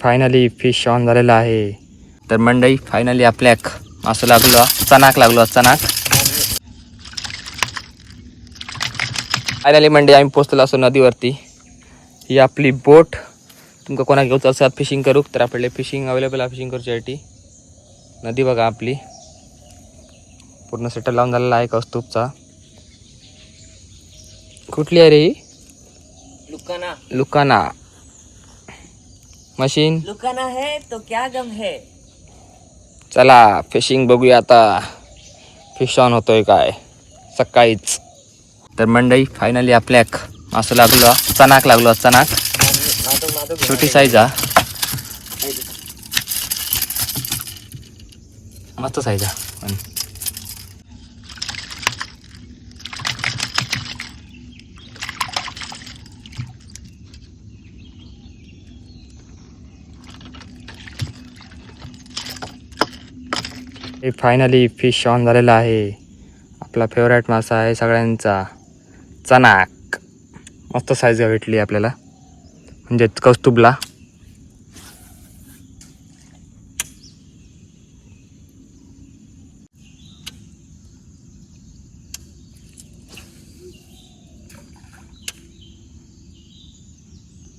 Finally fish on झालेला आहे. तर मंडई फायनली आपल्याक असं लागलो चनाक लागलो चनाक फायनली मंडई आम्ही पोचलेलो असो नदीवरती. ही आपली बोट तुमका कोणाक घेऊचं असतात फिशिंग करूक? तर आपल्याला फिशिंग अवेलेबल आहे फिशिंग करूच्यासाठी नदी बघा आपली. पूर्ण सेटल लावून झालेला आहे कौस्तुभचा. कुठली आहे रे ही? लुकाना. लुकाना. मशीन लुकाना है तो क्या गम है? चला फिशिंग बघूया आता. फिश ऑन होतोय काय? सकाळीच. तर मंडई फायनली आपल्याक असं लागलो. चनाक लागलो चनाक. छोटी साईज हा. मस्त साईज हा. हे फायनली फिश ऑन झालेला आहे. आपला फेवरेट मासा आहे सगळ्यांचा. चणाक मस्त साईज भेटली आपल्याला. म्हणजेच कौस्तुबला